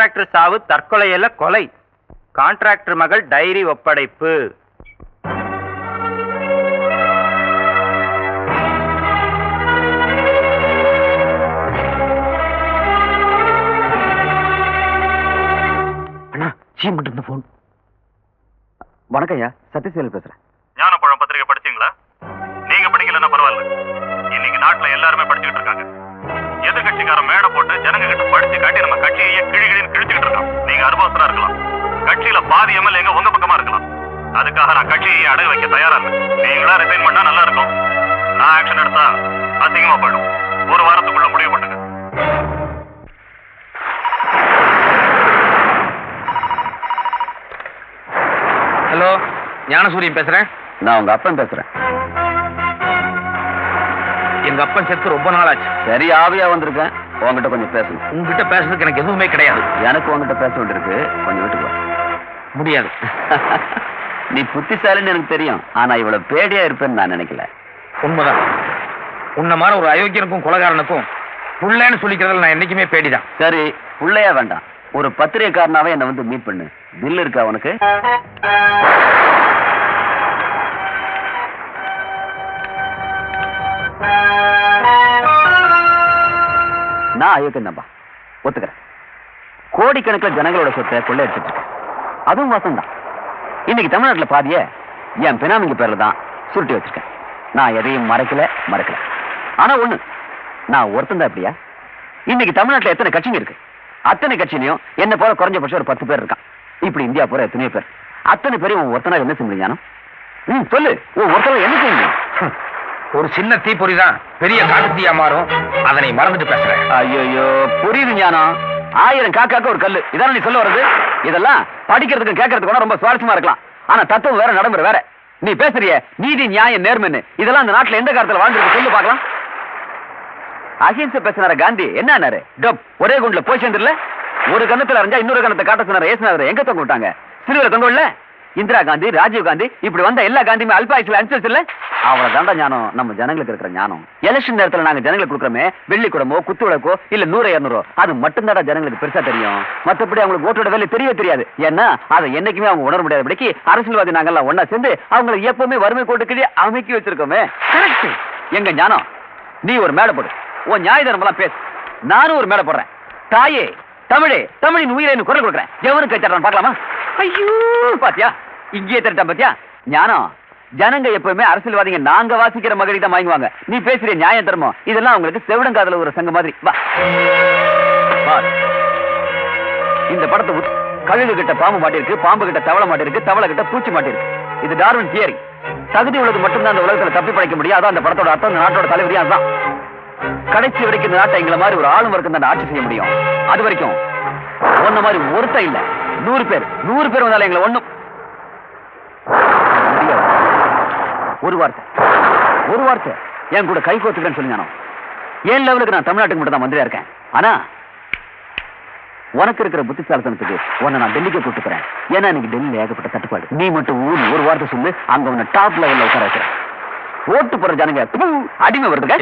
Contractor சாவு தற்கொலையில கொலை. Contractor மகள் டைரி ஒப்படைப்பு. அண்ணா சீமெண்ட் இருந்த போன் வணக்கம் ஐயா சத்யசீல் பேசுறேன். ஞானப்பழம் பத்திரிகை படிச்சீங்களா? நீங்க படிக்கலன்னா பரவாயில்ல. இன்னைக்கு நாட்டுல எல்லாருமே படிச்சுக்கிட்டு இருக்காங்க. எதிர்கட்சிக்காரன் மேடை போட்டு ஜனங்க கிட்ட படிச்சு காட்டி நம்ம கட்சியை கிழி இருக்கான் நீங்க அனுபவஸ்தரா இருக்கலாம். கட்சியில பாதி எம்எல்ஏங்க உங்க பக்கமா இருக்கலாம். அதுக்காக நான் கட்சியை அடகு வைக்க தயாரா இல்லை நீங்களா ரிசைன் பண்ணா நல்லா இருக்கும். நான் ஆக்ஷன் எடுத்தா அசிங்கமா போயிடும். ஒரு வாரத்துக்குள்ள முடிவு பண்ணுங்க. ஹலோ ஞானசூரியன் பேசுறேன்? நான் உங்க அப்பன் பேசுறேன். எங்க அப்பன் செத்து ரொம்ப நாள் ஆச்சு சரி ஆவியா வந்திருக்கேன். உங்ககிட்ட கொஞ்சம் பேசணும். உங்ககிட்ட பேசுறதுக்கு எனக்கு எதுவுமே கிடையாது. எனக்கு உங்ககிட்ட பேச வேண்டியிருக்கு. கொஞ்சம் வீட்டுக்கு. முடியாது. நீ புத்திசாலின்னு எனக்கு தெரியும். ஆனா இவ்வளவு பேடியா இருப்பேன்னு நான் நினைக்கல. உண்மைதான். உன்ன மாதிரி ஒரு அயோக்கியனுக்கும் கொலகாரனுக்கும் புள்ளன்னு சொல்லிக்கிறதுல நான் என்னைக்குமே பேடிதான். சரி புள்ளையா வேண்டாம். ஒரு பத்திரிகைக்காரனாவே என்ன வந்து மீட் பண்ணு. பில் இருக்கா உனக்கு? நான் அயோக்கியம் தான்பா. ஒத்துக்கிறேன். கோடிக்கணக்கில் ஜனங்களோட சொத்தை கொள்ள எடுத்துட்டு அதுவும் வாசம் தான் இன்னைக்கு தமிழ்நாட்டுல பாதிய என் பினாமிங்க பேர்ல தான் சுருட்டி வச்சிருக்கேன். நான் எதையும் மறைக்கல மறக்கல. ஆனா ஒண்ணு நான் ஒருத்தன் தான் இன்னைக்கு தமிழ்நாட்டுல எத்தனை கட்சிங்க இருக்கு? அத்தனை கட்சியிலையும் என்ன போல குறைஞ்சபட்சம் ஒரு பத்து பேர் இருக்கான். இப்படி இந்தியா போற எத்தனையோ பேர். அத்தனை பேரையும் உன் ஒருத்தனால் என்ன செய்ய முடியும் ம் சொல்லு. உன் ஒருத்தனால் என்ன செய்ய முடியும் ஒரு சின்ன தீப்பொறி தான். பெரிய காட்டுத்தீயா மாறும். அதனை மறந்துட்டு பேசுறேன். ஐயோ புரியுது ஞானம். ஆயிரம் காக்காக்கு ஒரு கல்லு. இதான நீ சொல்ல வர்றது? இதெல்லாம் படிக்கிறதுக்கு கேட்கறதுக்கு கூட ரொம்ப சுவாரஸ்யமா இருக்கலாம். ஆனா தத்துவம் வேற நடைமுறை வேற. நீ பேசுறிய நீதி நியாயம் நேர்மைன்னு. இதெல்லாம் அந்த நாட்டுல எந்த காலத்துல வாழ்ந்துருக்கு சொல்லு பாக்கலாம் அஹிம்சை பேசினார காந்தி. என்ன டப் ஒரே குண்டுல போய் சேர்ந்துடல ஒரு கணத்துல அறிஞ்சா இன்னொரு கணத்தை காட்ட சொன்னார ஏசினாரு எங்க தொங்க விட்டாங்க? சிறுவரை தொங்க விடல? இந்திரா காந்தி ராஜீவ் காந்தி இப்படி வந்த எல்லா காந்தியுமே அல்ப ஆயுசுல அனுப்பிச்சு இல்ல? அவ்வளவு தாண்டா ஞானம். நம்ம ஜனங்களுக்கு இருக்கிற ஞானம். எலெக்ஷன் நேரத்துல நாங்க ஜனங்களுக்கு கொடுக்குறோமே வெள்ளி குடமோ குத்து விளக்கோ இல்ல நூறு இருநூறோ அது மட்டும் தாண்டா ஜனங்களுக்கு பெருசா தெரியும். மத்தபடி அவங்களுக்கு ஓட்டோட வேலை தெரியவே தெரியாது. ஏன்னா அதை என்னைக்குமே அவங்க உணர முடியாதபடிக்கு அரசியல்வாதி நாங்கெல்லாம் ஒண்ணா சேர்ந்து அவங்களை எப்பவுமே வறுமை கோட்டுக்கிட்டே அமைக்கி வச்சிருக்கோமே. கரெக்ட் எங்க ஞானம்? நீ ஒரு மேடை போடு. உன் நியாய தர்மம்லாம் பேசு. நானும் ஒரு மேடை போடுறேன். தாயே தமிழே தமிழின் உயிரை குரல் கொடுக்குறேன். எவனுக்கு பார்க்கலாமா? ஐயோ பாத்தியா? இங்கேயே பாத்தியா? ஞானம் ஜனங்க எப்பவுமே அரசியல்வாதிங்க நாங்க வாசிக்கிற மகளிர் தான் வாங்குவாங்க. நீ பேசுற தர்மம் இதெல்லாம் உங்களுக்கு செவிடங்காதல ஒரு சங்க மாதிரி. இந்த படத்தை கழுகு கிட்ட பாம்பு மாட்டிருக்கு பாம்பு கிட்ட தவளை மாட்டிருக்கு தவளை கிட்ட பூச்சி மாட்டிருக்கு. இது டார்வின் தியரி. தகுதி உள்ளது மட்டும்தான் அந்த உலகத்துல தப்பி படைக்க முடியும். அதான் அந்த படத்தோட அர்த்தம் இந்த நாட்டோட தலைவரியா தான் கடைசி வரைக்கும் இந்த நாட்டை எங்களை மாதிரி ஒரு ஆளும் வரைக்கும் தான் ஆட்சி செய்ய முடியும். அது வரைக்கும் ஒன்ன மாதிரி ஒருத்தன் இல்ல. நூறு பேர் நூறு பேர் வந்தாலும் எங்களை ஒண்ணும். ஒரு வார்த்தை ஒரு வார்த்தை. என் கூட கை கோத்துக்கிறேன்னு சொல்லி ஏன் லெவலுக்கு நான் தமிழ்நாட்டுக்கு மட்டும் தான் மந்திரியா இருக்கேன்? ஆனா உனக்கு இருக்கிற புத்திசாலித்தனத்துக்கு உன்னை நான் டெல்லிக்கு கூட்டுக்கிறேன் ஏன்னா இன்னைக்கு டெல்லியில் ஏகப்பட்ட தட்டுப்பாடு. நீ மட்டும் ஊர் ஒரு வார்த்தை சொல்லு அங்க உன்னை டாப் லெவலில் உட்கார வைக்கிறேன். ஓட்டு போற ஜனங்க அடிமை வருதுங்க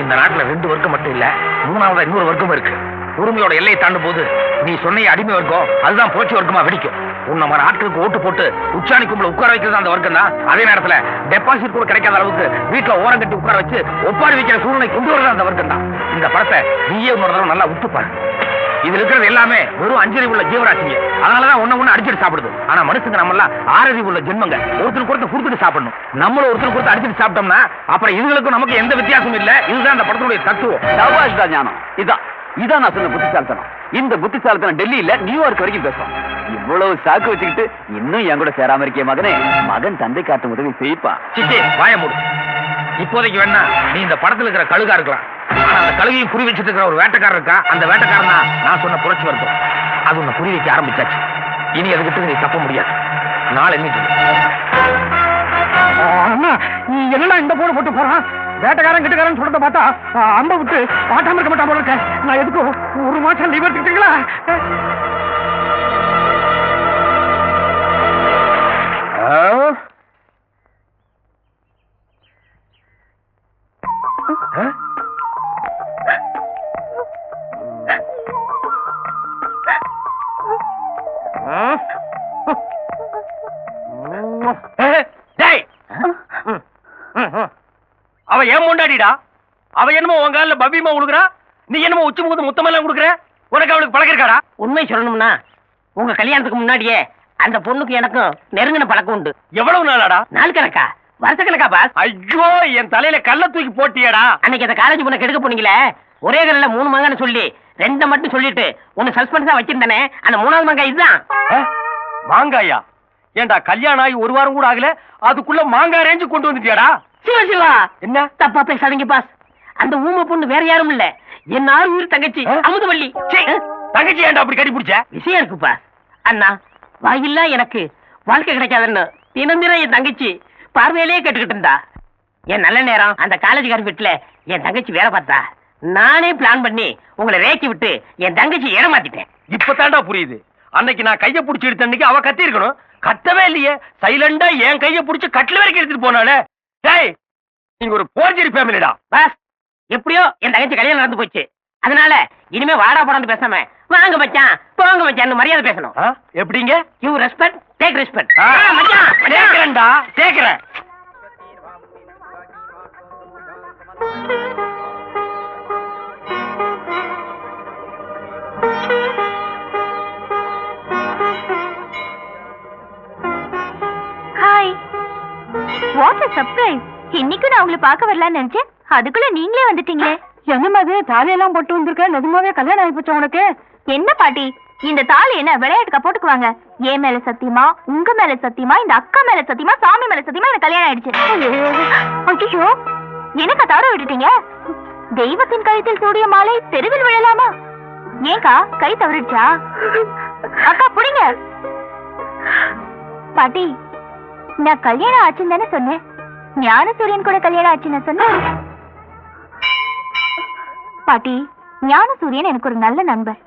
இந்த நாட்டுல ரெண்டு வர்க்கம் மட்டும் இல்ல மூணாவது இன்னொரு வர்க்கம் இருக்கு. உரிமையோட எல்லையை தாண்டும் போது நீ சொன்ன அடிமை வர்க்கம் அதுதான் போச்சு வர்க்கமா வெடிக்கும் உன்ன மாதிரி ஆட்களுக்கு ஓட்டு போட்டு உச்சாணி கும்பல உட்கார வைக்கிறது அந்த வர்க்கம் தான். அதே நேரத்துல டெபாசிட் கூட கிடைக்காத அளவுக்கு வீட்டுல ஓரம் கட்டி உட்கார வச்சு ஒப்பாரி வைக்கிற சூழ்நிலை கொண்டு வர்றது அந்த வர்க்கம் தான். இந்த படத்தை நீயே ஒரு நல்லா உத்துப்பாரு இதுல இருக்கிறது எல்லாமே வெறும் அஞ்சறிவு உள்ள ஜீவராசிங்க. அதனாலதான் ஒண்ணு ஒண்ணு அடிச்சிட்டு சாப்பிடுது. ஆனா மனுஷங்க நம்ம எல்லாம் ஆறறிவு உள்ள ஜென்மங்க. ஒருத்தருக்கு ஒருத்தர் கொடுத்துட்டு சாப்பிடணும். நம்மளும் ஒருத்தருக்கு ஒருத்தர் அடிச்சிட்டு சாப்பிட்டோம்னா அப்புறம் இதுகளுக்கும் நமக்கு எந்த வித்தியாசமும் இல்ல. இதுதான் அந்த படத்தினுடைய தத்துவம். தான் ஞானம். இதான். இதான் நான் சொன்ன புத்திசாலித்தனம். இந்த புத்திசாலித்தனம் டெல்லியில நியூயார்க் வரைக்கும் பேசும் இவ்வளவு சாக்கு வச்சுக்கிட்டு இன்னும் என் கூட சேராம இருக்கிய மகனே. மகன் தந்தை காட்டும் உதவி செய்ப்பான் சிச்சி வாய மூடு. இப்போதைக்கு வேணா நீ இந்த படத்துல இருக்கிற கழுகா இருக்கலாம். ஆனா அந்த கழுகையும் குறி வச்சிட்டு இருக்கிற ஒரு வேட்டைக்காரர் இருக்கா? அந்த வேட்டைக்காரன் தான் நான் சொன்ன புரட்சி வர்க்கம். அது உன்னை குறி வைக்க ஆரம்பிச்சாச்சு. இனி அதுக்கிட்ட நீ தப்ப முடியாது. நாளை என்ன நீ என்னடா இந்த போன போட்டு போறான்? வேட்டக்காரன் கிட்டக்காரன் சொல்றத பார்த்தா அம்ப விட்டு பாட்டாம இருக்க மாட்டான் போல இருக்க. நான் எதுக்கும் ஒரு மாசம் லீவ் எடுத்துக்கிட்டீங்களா? அவ ஏன் முண்டாடிடா? அவ என்னமோ உன் காலில் பபிமா கொடுக்குறா நீ என்னமோ உச்சி முகத்து முத்தமெல்லாம் கொடுக்குற? உனக்கு அவளுக்கு பழக்கம் இருக்காடா உண்மை சொல்லணும்னா உங்க கல்யாணத்துக்கு முன்னாடியே அந்த பொண்ணுக்கு எனக்கும் நெருங்கின பழக்கம் உண்டு. எவ்வளவு நாளாடா? நாள் கணக்கா? வருஷ கணக்கா பாஸ். ஐயோ என் தலையில கல்ல தூக்கி போட்டியடா. அன்னைக்கு அந்த காலேஜ் பொண்ணை கெடுக்க போனீங்களே? ஒரே கல்ல மூணு மங்கன்னு சொல்லி ரெண்டை மட்டும் சொல்லிட்டு ஒன்னு சஸ்பென்ஸா வச்சிருந்தானே அந்த மூணாவது மங்காய் இதுதான்? மாங்காயா? ஏன்டா கல்யாணம் ஆகி ஒரு வாரம் கூட ஆகல அதுக்குள்ள மாங்காய் ரேஞ்சு கொண்டு வந்துட்டியாடா? சிவா சிவா என்ன? தப்பா பேசாதீங்க பாஸ். அந்த ஊமை பொண்ணு வேற யாரும் இல்ல. என் ஆறு உயிர் தங்கச்சி? அமுதவள்ளி. தங்கச்சி ஏன்டா அப்படி கட்டி பிடிச்ச? விஷயம் இருக்கு பாஸ். அண்ணா வாயில்லா எனக்கு வாழ்க்கை கிடைக்காதுன்னு தினம் தினம் என் தங்கச்சி பார்வையிலேயே கேட்டுக்கிட்டு இருந்தா. என் நல்ல நேரம் அந்த காலேஜ் வீட்டுல என் தங்கச்சி வேலை பார்த்தா. நானே பிளான் பண்ணி உங்களை ரேக்கி விட்டு என் தங்கச்சி ஏமாத்திட்டேன் இப்பதான்டா புரியுது. அன்னைக்கு நான் கைய புடிச்சு எடுத்த அன்னைக்கு அவ கத்தி இருக்கணும் கத்தவே இல்லையே. சைலண்டா என் கைய புடிச்சு கட்டில வரைக்கும் எடுத்துட்டு போனாலே டேய் நீங்க ஒரு போர்ஜரி ஃபேமிலிடா பாஸ் எப்படியோ என் தங்கச்சி கல்யாணம் நடந்து போச்சு. அதனால இனிமே வாடா போடான்னு பேசாம வாங்க மச்சான் போங்க மச்சான் மரியாதை பேசணும். எப்படிங்க? யூ ரெஸ்பெக்ட் டேக் ரெஸ்பெக்ட் மச்சான். கேக்குறேன்டா கேக்குறேன். வாட் சர்ப்ரைஸ் இன்னைக்கு நான் உங்களை பார்க்க வரலாம்னு நினைச்சேன். அதுக்குள்ள நீங்களே வந்துட்டீங்களே. என்ன மாதிரி? தாலியெல்லாம் போட்டு வந்திருக்க? நிஜமாவே கல்யாணம் ஆகி போச்சு உனக்கு? என்ன பாட்டி? இந்த தாலி என்ன? விளையாட்டுக்கா போட்டுக்குவாங்க. என் மேல சத்தியமா உங்க மேல சத்தியமா இந்த அக்கா மேல சத்தியமா சாமி மேல சத்தியமா எனக்கு கல்யாணம் ஆயிடுச்சு. ஐயோ! என்னக்கா தவற விட்டுட்டீங்க? தெய்வத்தின் கழுத்தில் சூடிய மாலை தெருவில் விழலாமா? ஏன்க்கா கை தவறிடுச்சா? அக்கா புடிங்க. பாட்டி நான் கல்யாணம் ஆச்சுன்னு தானே சொன்னேன். ஞானசூரியன் கூட கல்யாணம் ஆச்சுன்னு சொன்னேன். பாட்டி ஞானசூரியன் எனக்கு ஒரு நல்ல நண்பர்.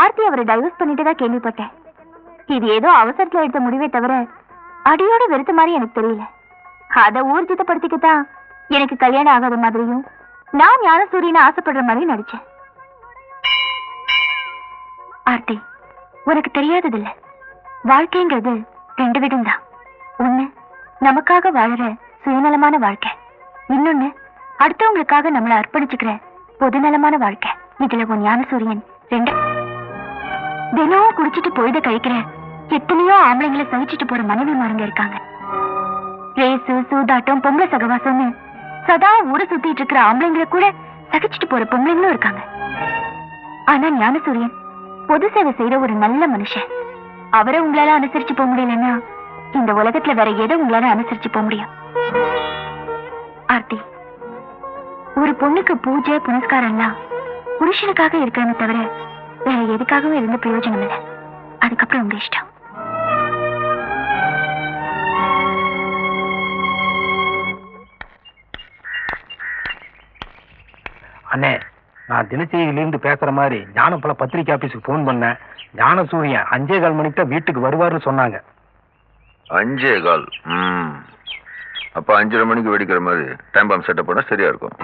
ஆர்த்தி அவரை டைவர்ஸ் பண்ணிட்டு தான் கேள்விப்பட்டேன். இது ஏதோ அவசரத்துல எடுத்த முடிவே தவிர அடியோட வெறுத்த மாதிரி எனக்கு தெரியல. அதை ஊர்ஜிதப்படுத்திக்கத்தான் எனக்கு கல்யாணம் ஆகாத மாதிரியும் நான் ஞானசூரியனை ஆசைப்படுற மாதிரியும் நடிச்சேன். ஆர்த்தி உனக்கு தெரியாததில்ல. வாழ்க்கைங்கிறது ரெண்டு விதம் தான் ஒண்ணு நமக்காக வாழற சுயநலமான வாழ்க்கை. இன்னொன்னு அடுத்தவங்களுக்காக நம்மளை அர்ப்பணிச்சுக்கிற பொதுநலமான வாழ்க்கை. இதுல உன் ஞான சூரியன் ரெண்டு. தினமும் குடிச்சிட்டு பொழுத கழிக்கிற எத்தனையோ ஆம்பளைங்களை சகிச்சிட்டு போற மனைவி மாருங்க இருக்காங்க. ரேசு சூதாட்டம் பொம்பளை சகவாசம்னு சதா ஊரை சுத்திட்டு இருக்கிற ஆம்பளைங்களை கூட சகிச்சிட்டு போற பொம்பளைங்களும் இருக்காங்க. ஆனா ஞானசூரியன் பொது சேவை செய்யற ஒரு நல்ல மனுஷன். அவரை உங்களால அனுசரிச்சு போக முடியலன்னா இந்த உலகத்துல வேற எதை உங்களால அனுசரிச்சு போக முடியும்? ஆர்த்தி ஒரு பொண்ணுக்கு பூஜை புனஸ்காரம்லாம் புருஷனுக்காக இருக்கணுமே தவிர வேற எதுக்காகவும் இருந்த பிரயோஜனம் இல்லை. அதுக்கப்புறம் உங்க இஷ்டம். அண்ணே நான் தினசரியிலிருந்து பேசுற மாதிரி ஞானம் பல பத்திரிக்கை ஆபீஸுக்கு ஃபோன் பண்ணேன். ஞான சூரியன் அஞ்சே கால் மணிக்கு தான் வீட்டுக்கு வருவாருன்னு சொன்னாங்க. அஞ்சே கால். ம். அப்போ அஞ்சரை மணிக்கு வெடிக்கிற மாதிரி டைம் பாம் செட்டப் பண்ணால் சரியா இருக்கும்.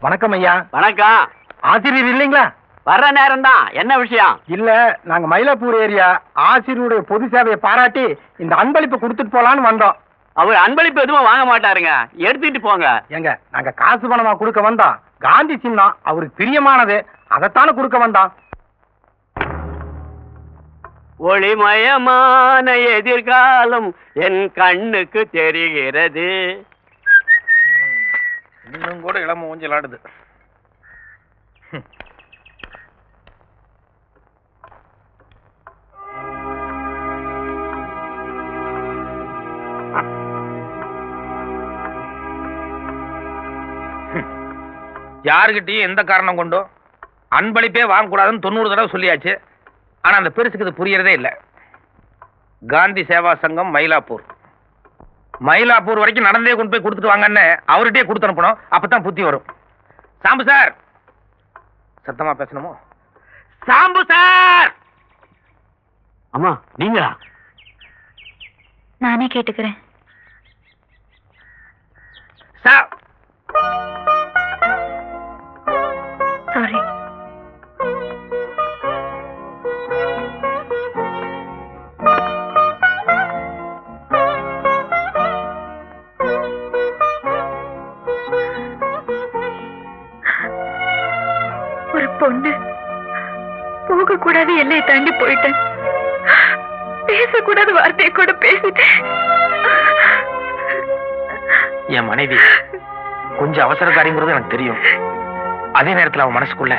வணக்கம் ஐயா. வணக்கம். ஆசிரியர் இல்லைங்களா? வர்ற நேரம் தான் என்ன விஷயம்? இல்ல நாங்க மயிலாப்பூர் ஏரியா ஆசிரியருடைய பொது சேவையை பாராட்டி இந்த அன்பளிப்பை கொடுத்துட்டு போலான்னு வந்தோம். அவர் அன்பளிப்பு எதுவும் வாங்க மாட்டாருங்க. எடுத்துட்டு போங்க. ஏங்க நாங்க காசு பணமா கொடுக்க வந்தோம் காந்தி சின்னம் அவருக்கு பிரியமானது. அதைத்தானே கொடுக்க வந்தோம் ஒளிமயமான எதிர்காலம் என் கண்ணுக்கு தெரிகிறது. இன்னும் கூட இளம ஊஞ்சல் ஆடுது. யாருகிட்டயும் எந்த காரணம் கொண்டோ அன்பளிப்பே வாங்கக்கூடாதுன்னு தொண்ணூறு தடவை சொல்லியாச்சு. ஆனா அந்த பெருசுக்கு இது புரியறதே இல்லை. காந்தி சேவா சங்கம் மயிலாப்பூர். மயிலாப்பூர் வரைக்கும் நடந்தே கொண்டு போய் கொடுத்துட்டு வாங்கன்னு அவர்கிட்டயே கொடுத்து அனுப்பணும் அப்பதான் புத்தி வரும். சாம்பு சார்! சத்தமா பேசணுமோ? சாம்பு சார்! அம்மா நீங்களா? நானே கேட்டுக்கிறேன். சார் சாரி ஒரு பொண்ணு. போக கூடாது எல்லையை தாண்டி போயிட்டேன். பேசக்கூடாத வார்த்தையை கூட பேசிட்டேன். என் மனைவி கொஞ்சம் அவசரக்காரிங்கிறது எனக்கு தெரியும். அதே நேரத்துல அவன் மனசுக்குள்ள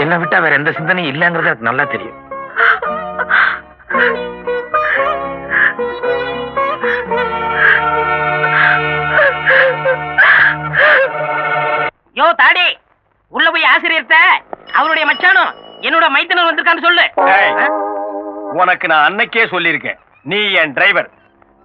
என்னை விட்டா வேற எந்த சிந்தனையும் இல்லைங்கிறது எனக்கு நல்லா தெரியும். யோ தாடி உள்ள போய் ஆசிரியர்த்த அவருடைய மச்சானும் என்னோட மைத்தனர் வந்திருக்கான்னு சொல்லு? உனக்கு நான் அன்னைக்கே சொல்லியிருக்கேன். நீ என் டிரைவர்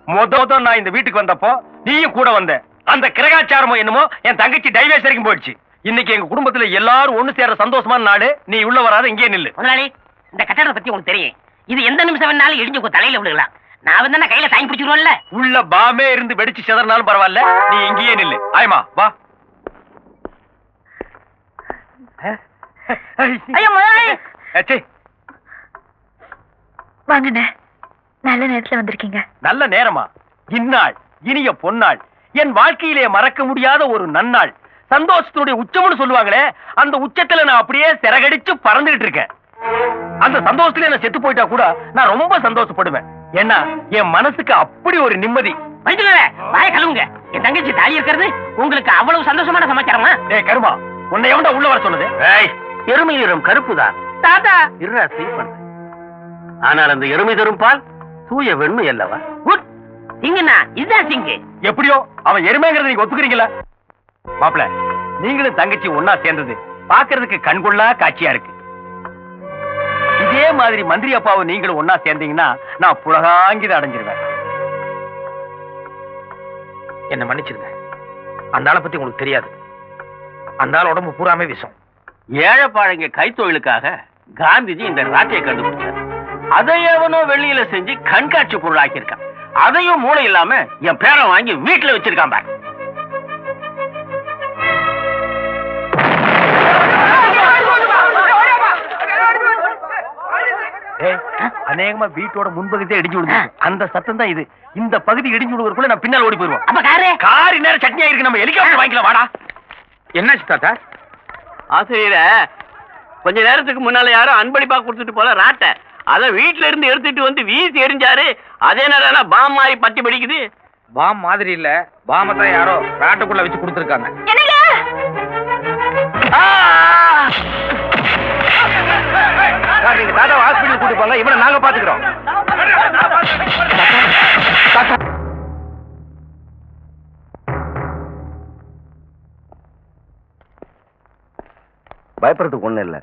மொத நான் இந்த வீட்டுக்கு வந்தப்போ நீயும் கூட வந்த. அந்த கிரகாச்சாரமோ என்னமோ என் தங்கச்சி டைவேஸ் வரைக்கும் போயிடுச்சு. இன்னைக்கு எங்க குடும்பத்துல எல்லாரும் ஒண்ணு சேர சந்தோஷமான நாடு நீ உள்ள வராத இங்கே நில்லு. முதலாளி இந்த கட்டடத்தை பத்தி உங்களுக்கு தெரியும். இது எந்த நிமிஷம் வேணாலும் இடிஞ்சு உங்க தலையில விழுகலாம். நான் வந்து கையில தாங்கி பிடிச்சிருவோம்ல? உள்ள பாமே இருந்து வெடிச்சு செதறினாலும் பரவாயில்ல. நீ இங்கேயே நில்லு. ஆயமா வா. ஐயோ முதலாளி! ஏச்சே, வாங்கண்ணே. நல்ல நேரத்துல வந்திருக்கீங்க. நல்ல நேரமா? இந்நாள் இனிய பொன்னாள். என் வாழ்க்கையிலே மறக்க முடியாத ஒரு நன்னாள். சந்தோஷத்தினுடைய உச்சம்னு சொல்லுவாங்களே அந்த உச்சத்துல நான் அப்படியே சிறகடிச்சு பறந்துகிட்டு இருக்கேன். அந்த சந்தோஷத்துல நான் செத்து போயிட்டா கூட நான் ரொம்ப சந்தோஷப்படுவேன். ஏன்னா என் மனசுக்கு அப்படி ஒரு நிம்மதி. வாய கழுவுங்க. என் தங்கச்சி தாலி இருக்கிறது உங்களுக்கு அவ்வளவு சந்தோஷமான சமாச்சாரமா? ஏய் கருமா உன்னை எவன்டா உள்ள வர சொன்னது? எருமை நிறம் கருப்புதான் தாத்தா. இருடா ஆனால் அந்த எருமை தரும் பால் தூய வெண்மை அல்லவா? குட் சிங்கண்ணா இதுதான் சிங்கு. எப்படியோ அவன் எருமைங்கிறத நீங்க ஒத்துக்கிறீங்களா? மாப்பிள நீங்களும் தங்கச்சி ஒன்னா சேர்ந்தது. பாக்குறதுக்கு கண்கொள்ளா காட்சியா இருக்கு. இதே மாதிரி மந்திரி அப்பாவும் நீங்களும் ஒன்னா சேர்ந்தீங்கன்னா நான் புலகாங்கித அடைஞ்சிருவேன். என்ன மன்னிச்சிருங்க அந்த ஆளை பத்தி உங்களுக்கு தெரியாது. அந்த ஆள் உடம்பு பூராமே விஷம். ஏழைப்பாழைங்க கைத்தொழிலுக்காக காந்திஜி இந்த ராட்டையை கண்டுபிடிச்சார். அதை எவனோ வெளியில செஞ்சு கண்காட்சி பொருளாக்கியிருக்கான். அதையும் மூளை இல்லாம என் பேரை வாங்கி வீட்டுல வச்சிருக்கான் பாரு. அநேகமா வீட்டோட முன்பகுதியே இடிஞ்சு விடுங்க அந்த சத்தம் தான் இது. இந்த பகுதி இடிஞ்சு விடுவதற்குள்ள நான் பின்னால் ஓடி போயிருவோம் அப்ப காரு. காரி நேரம் சட்னியா இருக்கு நம்ம ஹெலிகாப்டர் வாங்கிக்கலாம். வாடா. என்னாச்சு தாத்தா? ஆசிரியர கொஞ்ச நேரத்துக்கு முன்னால யாரும் அன்பளிப்பா கொடுத்துட்டு போல ராட்டை. அத வீட்ல இருந்து எடுத்துட்டு வந்து வீசி எரிஞ்சாரு. அதே நேரம் பாம் மாதிரி பத்தி பிடிக்குது. பாம் மாதிரி இல்ல. பாம தான் யாரோ ராட்டுக்குள்ள வச்சு கொடுத்துருக்காங்க. சார், நீங்க தாத்தா ஹாஸ்பிட்டல் கூட்டி போங்க இவனை நாங்க பாத்துக்கிறோம் பயப்படுறதுக்கு ஒண்ணும் இல்ல.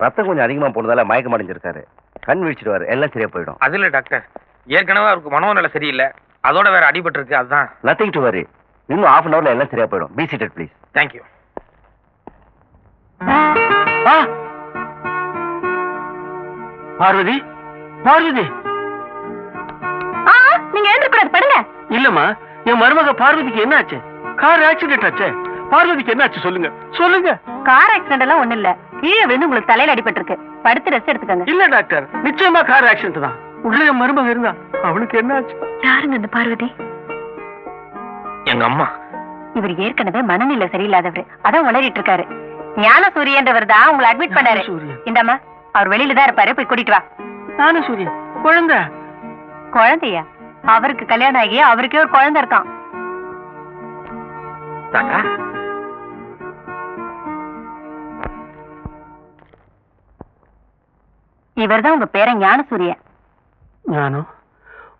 ரத்தம் கொஞ்சம் அதிகமா போனதால மயக்கம் அடைஞ்சிருக்காரு கண் விழிச்சிடுவாரு எல்லாம் சரியா போயிடும். அது இல்ல டாக்டர். ஏற்கனவே அவருக்கு மனோநிலை சரியில்லை. அதோட வேற அடிபட்டு இருக்கு அதுதான். நத்திங் டு வரி இன்னும் ஹாஃப் அன் ஹவர்ல எல்லாம் சரியா போயிடும். Be seated please thank you Parvathi Parvathi. ஆ நீங்க எழுந்திருக்கூடாது படுங்க. இல்லம்மா என் மருமக பார்வதிக்கு என்ன ஆச்சு கார் ஆக்சிடென்ட் ஆச்சு. பார்வதிக்கு என்ன ஆச்சு சொல்லுங்க. சொல்லுங்க. கார் ஆக்சிடென்ட் எல்லாம் ஒண்ணு இல்ல கீழே விழுந்து உங்களுக்கு தலையில அடிபட்டிருக்கு. படுத்து ரெஸ்ட் எடுத்துக்கங்க. இல்ல டாக்டர். நிச்சயமா கார் ஆக்சிடென்ட் தான். உள்ள என் மருமக இருந்தா அவளுக்கு என்ன ஆச்சு யாருங்க அந்த பார்வதி? எங்க அம்மா. இவர் ஏற்கனவே மனநிலை சரியில்லாதவர். அதான் உளறிட்டு இருக்காரு. ஞான சூரியன்றவர் தான் உங்களை அட்மிட் பண்ணாரு. ஞானசூரியன். அவர் வெளியில தான் இருப்பாரு போய் கூட்டிட்டு வா. நானும் சூரியன் குழந்தை. குழந்தையா? அவருக்கு கல்யாணம் ஆகி அவருக்கே ஒரு குழந்தை இருக்கான். தாத்தா? இவர்தான் உங்க பேரன் ஞான சூரியன் ஞானம்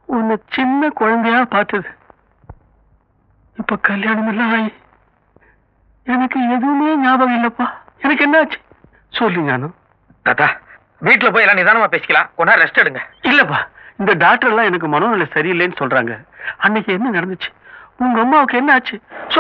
உன்னை சின்ன குழந்தையா பார்த்தது. இப்ப கல்யாணம் எல்லாம் ஆகி எனக்கு எதுவுமே ஞாபகம் இல்லப்பா. எனக்கு என்னாச்சு? சொல்லு ஞானம் தாத்தா வீட்டுல போய் எல்லாம் நிதானமா பேசிக்கலாம். கொண்டா ரெஸ்ட் எடுங்க. இல்லப்பா இந்த டாக்டர் எல்லாம் எனக்கு மனோநிலை சரியில்லைன்னு சொல்றாங்க. அன்னைக்கு என்ன நடந்துச்சு? உங்க அம்மாவுக்கு என்ன ஆச்சு?